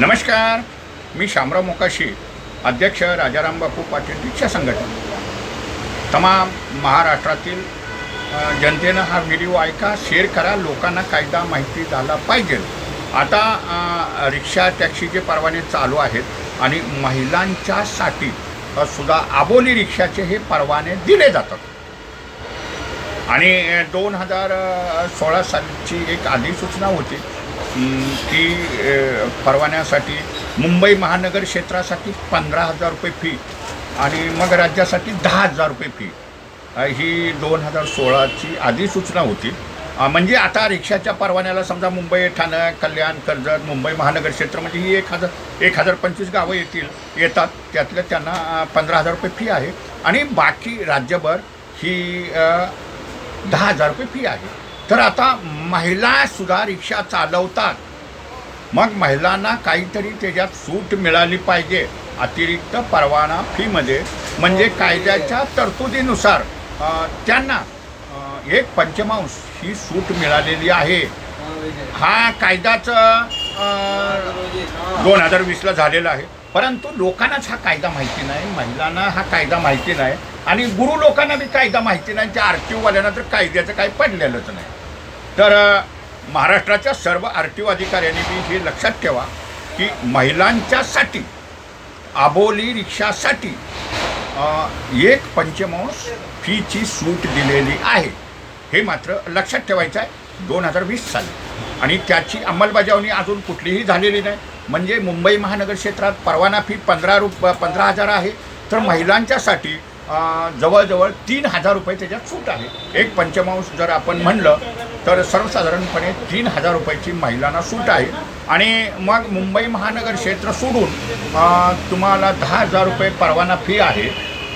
नमस्कार. मी शामराव मोकाशी अध्यक्ष राजाराम बापू पाटील रिक्षा संघटना. तमाम महाराष्ट्रातील जनतेनं हा व्हिडिओ ऐका शेअर करा लोकांना कायदा माहिती झाला पाहिजे. आता रिक्षा टॅक्सीचे परवाने चालू आहेत आणि महिलांच्यासाठी सुद्धा आबोली रिक्षाचे हे परवाने दिले जातात. आणि दोन हजार सोळा सालची एक अधिसूचना होती. ती परवान्यासाठी मुंबई महानगर क्षेत्रासाठी पंधरा हजार रुपये फी आणि मग राज्यासाठी दहा हजार रुपये फी ही दोन हजार सोळाची आधी सूचना होती म्हणजे आता रिक्षाच्या परवान्याला समजा मुंबई ठाणं कल्याण कर्जत मुंबई महानगर क्षेत्र म्हणजे ही एक हजार एक हजार पंचवीस गावं येतील येतात. त्यातल्या त्यांना पंधरा हजार रुपये फी आहे. आणि बाकी राज्यभर ही दहा हजार रुपये फी आहे. तर आता महिला सुद्धा रिक्षा चालवतात. मग महिलांना काहीतरी त्याच्यात सूट मिळाली पाहिजे. अतिरिक्त परवाना फीमध्ये म्हणजे कायद्याच्या तरतुदीनुसार त्यांना एक पंचमांश ही सूट मिळालेली आहे. हा कायदाच दोन हजार वीसला झालेला आहे. परंतु लोकांनाच हा कायदा माहिती नाही महिलांना हा कायदा माहिती नाही. आणि गुरु लोकांना बी कायदा माहिती नाही त्या आर तर कायद्याचं काही पडलेलंच नाही. तर महाराष्ट्राच्या सर्व आर टी ओ अधिकाऱ्यांनी बी हे लक्षात ठेवा की महिलांच्यासाठी आबोली रिक्षासाठी एक पंचमांश फीची सूट दिलेली आहे. हे मात्र लक्षात ठेवायचं आहे दोन हजार वीस साली. आणि त्याची अंमलबजावणी अजून कुठलीही झालेली नाही. म्हणजे मुंबई महानगर क्षेत्रात परवाना फी पंधरा रुप पंधरा हजार आहे. तर महिलांच्यासाठी जवळजवळ तीन हजार रुपये त्याच्यात सूट आहे एक पंचमांश जर आपण म्हणलं तर सर्वसाधारणपणे तीन हजार रुपयाची महिलांना सूट आहे. आणि मग मुंबई महानगर क्षेत्र सोडून तुम्हाला दहा हजार रुपये परवाना फी आहे.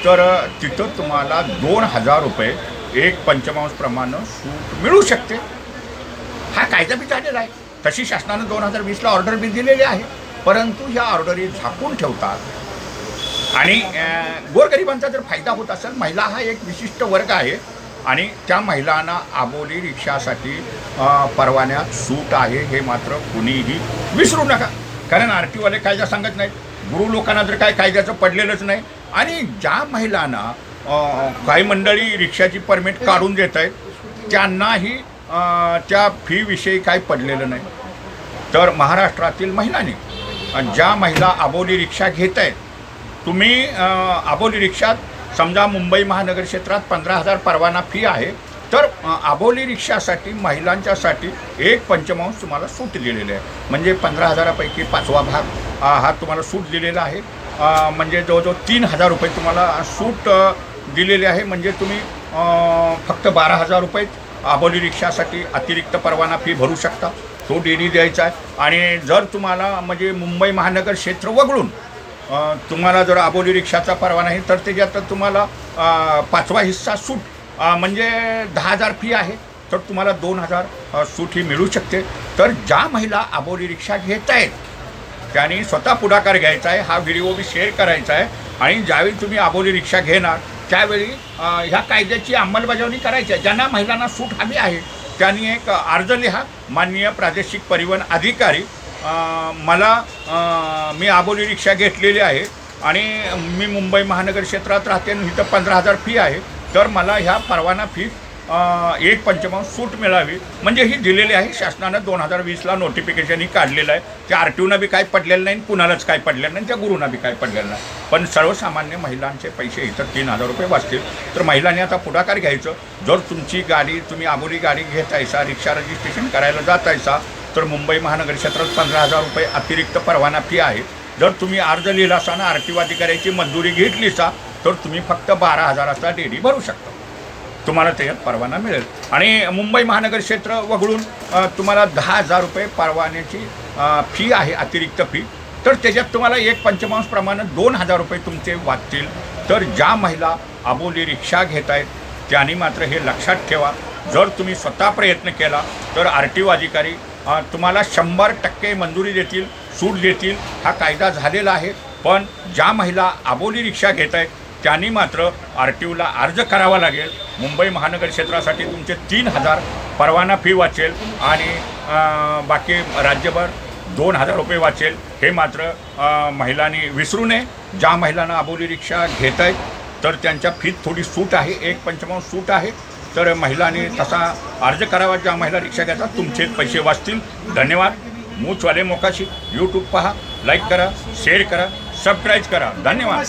तर तिथं तुम्हाला दोन हजार रुपये एक पंचमांशप्रमाणे सूट मिळू शकते. हा कायदा बी झालेला आहे. तशी शासनानं दोन हजार वीसला ऑर्डर बी दिलेली आहे. परंतु ह्या ऑर्डरी झाकून ठेवतात. आणि गोरगरिबांचा जर फायदा होत असेल महिला हा एक विशिष्ट वर्ग आहे आणि त्या महिलांना आबोली रिक्षासाठी परवान्यात सूट आहे हे मात्र कुणीही विसरू नका. कारण आर टीवाले कायदा सांगत नाहीत. गुरु लोकांना जर काय कायद्याचं पडलेलंच नाही. आणि ज्या महिलांना काही मंडळी रिक्षाची परमिट काढून देत आहेत त्यांनाही त्या फीविषयी काही पडलेलं नाही. तर महाराष्ट्रातील महिलांनी ज्या महिला आबोली रिक्षा घेत आहेत तुम्ही आबोली रिक्षात समजा मुंबई महानगर क्षेत्रात पंधरा हजार परवाना फी आहे तर आबोली रिक्षासाठी महिलांच्यासाठी एक पंचमांश तुम्हाला सूट दिलेली आहे. म्हणजे पंधरा हजारापैकी पाचवा भाग हा तुम्हाला सूट दिलेला आहे. म्हणजे जवळजवळ तीन हजार रुपये तुम्हाला सूट दिलेली आहे. म्हणजे तुम्ही फक्त बारा हजार रुपये आबोली रिक्षासाठी अतिरिक्त परवाना फी भरू शकता. तो डेली द्यायचा आहे. आणि जर तुम्हाला म्हणजे मुंबई महानगर क्षेत्र वगळून तुम्हाला जर आबोली रिक्षाचा परवाना आहे तर त्याच्यात तुम्हाला पाचवा हिस्सा सूट म्हणजे दहा हजार फी आहे. तर तुम्हाला दोन हजार सूट ही मिळू शकते. तर ज्या महिला आबोली रिक्षा घेत आहेत त्यांनी स्वतः पुढाकार घ्यायचा आहे हा व्हिडिओ बी शेअर करायचा आहे. आणि ज्यावेळी तुम्ही आबोली रिक्षा घेणार त्यावेळी ह्या कायद्याची अंमलबजावणी करायची आहे. ज्यांना महिलांना सूट हवी आहे त्यांनी एक अर्ज लिहा. माननीय प्रादेशिक परिवहन अधिकारी मला मी आबोली रिक्षा घेतलेली आहे आणि मी मुंबई महानगर क्षेत्रात राहते आणि इथं पंधरा हजार फी आहे. तर मला ह्या परवाना फी एक पंचमांश सूट मिळावी. म्हणजे ही दिलेली आहे. शासनानं दोन हजार वीसला नोटिफिकेशन ही काढलेलं आहे. त्या आर टी ओनं बी काय पडलेलं नाही कुणालाच काय पडलेलं नाही त्या गुरुना बी काय पडलेलं नाही. पण सर्वसामान्य महिलांचे पैसे इथं तीन हजार रुपये वाचतील तर महिलांनी आता पुढाकार घ्यायचं. जर तुमची गाडी तुम्ही आबोली गाडी घेत आहेसा रिक्षा रजिस्ट्रेशन करायला जात आहेसा तर मुंबई महानगर क्षेत्रात पंधरा हजार रुपये अतिरिक्त परवाना फी आहे. जर तुम्ही अर्ज लिहिला असा ना आर टी अधिकाऱ्याची मंजुरी घेतलीसा तर तुम्ही फक्त बारा हजाराचा डेडी भरू शकता. तुम्हाला त्याच्यात परवाना मिळेल. आणि मुंबई महानगर क्षेत्र वगळून तुम्हाला दहा हजार रुपये परवान्याची फी आहे अतिरिक्त फी तर त्याच्यात तुम्हाला एक पंचमांश प्रमाणे दोन हजार रुपये तुमचे वाचतील. तर ज्या महिला आबोली रिक्षा घेत आहेत त्यांनी मात्र हे लक्षात ठेवा. जर तुम्ही स्वतः प्रयत्न केला तर आर टी ओ अधिकारी तुम्हाला शंभर टक्के मंजुरी देतील सूट देतील हा कायदा झालेला आहे. पण ज्या महिला आबोली रिक्षा घेत आहेत त्यांनी मात्र आर टी ओला अर्ज करावा लागेल. मुंबई महानगर क्षेत्रासाठी तुमचे तीन हजार परवाना फी वाचेल आणि बाकी राज्यभर दोन हजार रुपये वाचेल. हे मात्र महिलांनी विसरू नये. ज्या महिलांना आबोली रिक्षा घेत आहेत तर त्यांच्या फीत थोडी सूट आहे. एक पंचमांश सूट आहे. तर महिलांनी तसा अर्ज करावा ज्या महिला रिक्षा घेतात तुमचे पैसे वाचतील. धन्यवाद. मूचवाले मोकाशी. यूट्यूब पहा लाईक करा शेअर करा सबस्क्राईब करा. धन्यवाद.